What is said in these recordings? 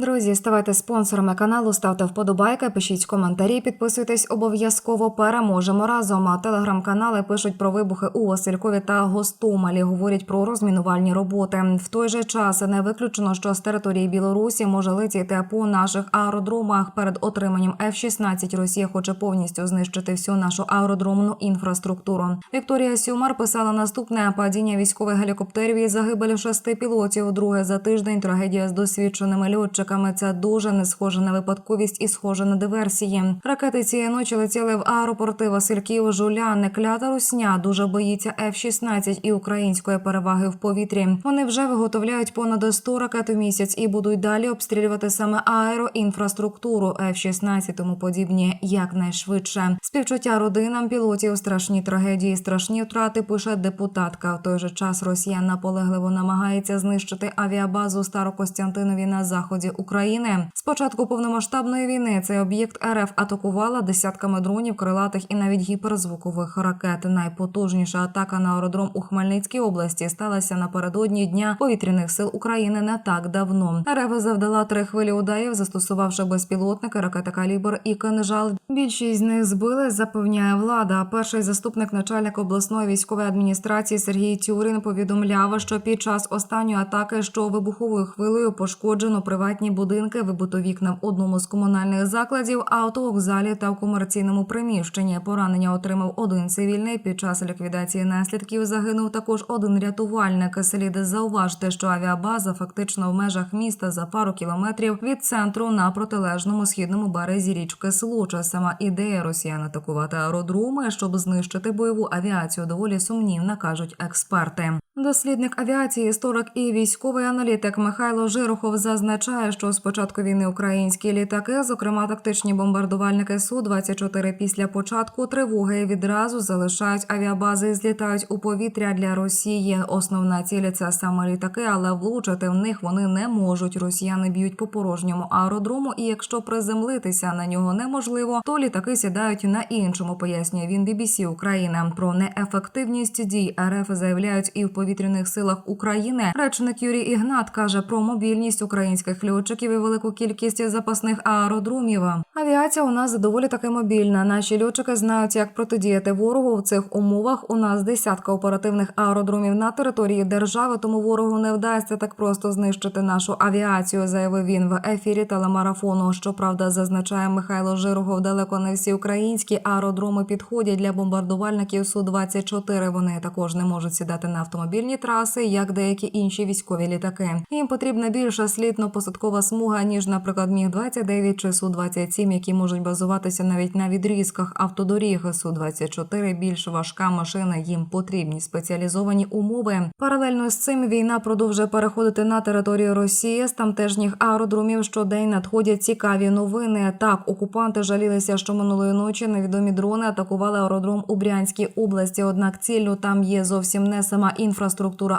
Друзі, ставайте спонсорами каналу, ставте вподобайки, пишіть коментарі, підписуйтесь обов'язково. Переможемо разом. А телеграм-канали пишуть про вибухи у Василькові та Гостомелі. Говорять про розмінувальні роботи. В той же час не виключено, що з території Білорусі може летіти по наших аеродромах. Перед отриманням F-16 Росія хоче повністю знищити всю нашу аеродромну інфраструктуру. Вікторія Сюмар писала наступне падіння військових гелікоптерів і загибель шести пілотів. Друге за тиждень трагедія з досвідченими льотчиками. Це дуже не схоже на випадковість і схоже на диверсії. Ракети цієї ночі летіли в аеропорти Васильків, Жуляни, Клята Русня. Дуже боїться F-16 і української переваги в повітрі. Вони вже виготовляють понад 100 ракет у місяць і будуть далі обстрілювати саме аероінфраструктуру F-16 тому подібні якнайшвидше. Співчуття родинам пілотів, страшні трагедії, страшні втрати. Пише депутатка. В той же час Росія наполегливо намагається знищити авіабазу Старокостянтинові на заході України. З початку повномасштабної війни цей об'єкт РФ атакувала десятками дронів, крилатих і навіть гіперзвукових ракет. Найпотужніша атака на аеродром у Хмельницькій області сталася напередодні дня повітряних сил України не так давно. РФ завдала три хвилі ударів, застосувавши безпілотники, ракети калібр і кинжал. Більшість з них збили, запевняє влада. Перший заступник начальника обласної військової адміністрації Сергій Тюрин повідомляв, що під час останньої атаки, що вибуховою хвилею пошкоджено приватні будинки, вибито вікна в одному з комунальних закладів, автовокзалі та в комерційному приміщенні. Поранення отримав один цивільний. Під час ліквідації наслідків загинув також один рятувальник. Слід зауважити, що авіабаза фактично в межах міста за пару кілометрів від центру на протилежному східному березі річки Случа. Сама ідея росіян атакувати аеродроми, щоб знищити бойову авіацію, доволі сумнівна, кажуть експерти. Дослідник авіації, історик і військовий аналітик Михайло Жирохов зазначає, що з початку війни українські літаки, зокрема тактичні бомбардувальники су 24 після початку тривоги, відразу залишають авіабази і злітають у повітря для Росії. Основна ціль це саме літаки, але влучити в них вони не можуть. Росіяни б'ють по порожньому аеродрому, і якщо приземлитися на нього неможливо, то літаки сідають на іншому. Пояснює він BBC Україна про неефективність дій РФ заявляють і в повітряних силах України. Речник Юрій Ігнат каже про мобільність українських льотчиків і велику кількість запасних аеродромів. Авіація у нас доволі таки мобільна. Наші льотчики знають, як протидіяти ворогу в цих умовах. У нас десятка оперативних аеродромів на території держави, тому ворогу не вдасться так просто знищити нашу авіацію. Заявив він в ефірі телемарафону. Щоправда, зазначає Михайло Жирогов, далеко не всі українські аеродроми підходять для бомбардувальників су 24 Вони також не можуть сідати на автомобільні траси, як деякі інші військові літаки. Їм потрібна більша слідно-посадкова смуга ніж, наприклад, міг 29 чи су 27 які можуть базуватися навіть на відрізках автодоріг. Су 24 більш важка машина. Їм потрібні спеціалізовані умови. Паралельно з цим війна продовжує переходити на територію Росії з тамтежніх аеродромів. Щодень надходять цікаві новини. Так, окупанти жалілися, що минулої ночі невідомі дрони атакували аеродром у Брянській області. Однак ціллю там є зовсім не сама інфраструктура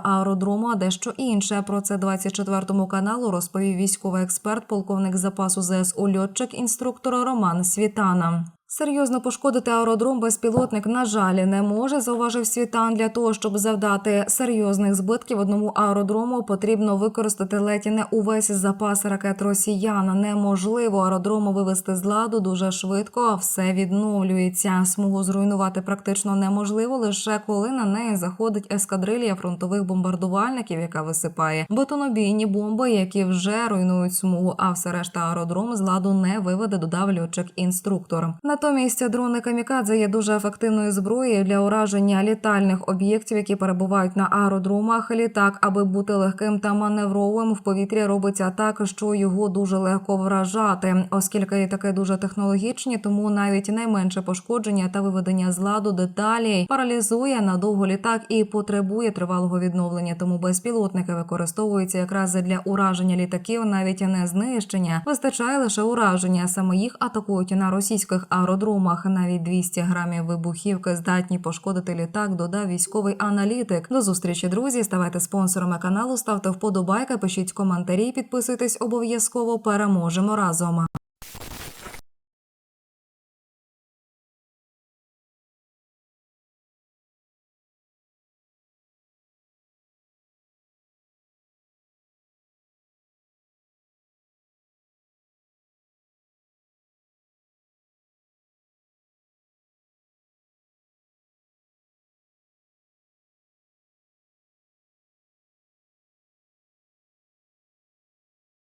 аеродрому, а дещо інше. Про це 24 каналу розповів військовий експерт, полковник запасу ЗСУ льотчик інструктора Роман Світана. Серйозно пошкодити аеродром безпілотник, на жаль, не може, зауважив Світан. Для того, щоб завдати серйозних збитків одному аеродрому, потрібно використати ледь не увесь запас ракет росіян. Неможливо аеродрому вивести з ладу дуже швидко, а все відновлюється. Смугу зруйнувати практично неможливо, лише коли на неї заходить ескадрилія фронтових бомбардувальників, яка висипає бетонобійні бомби, які вже руйнують смугу. А все решта аеродром з ладу не виведе, додав льотчик інструктор. Натомість дрони камікадзе є дуже ефективною зброєю для ураження літальних об'єктів, які перебувають на аеродромах. Літак, аби бути легким та маневровим в повітрі, робиться так, що його дуже легко вражати, оскільки літаки дуже технологічні, тому навіть найменше пошкодження та виведення з ладу деталі паралізує надовго літак і потребує тривалого відновлення. Тому безпілотники використовуються якраз для ураження літаків, навіть не знищення. Вистачає лише ураження. Саме їх атакують на російських аеродромах. Навіть 200 грамів вибухівки здатні пошкодити літак. Додав військовий аналітик. До зустрічі, друзі. Ставайте спонсорами каналу, ставте вподобайки, пишіть коментарі, підписуйтесь обов'язково. Переможемо разом.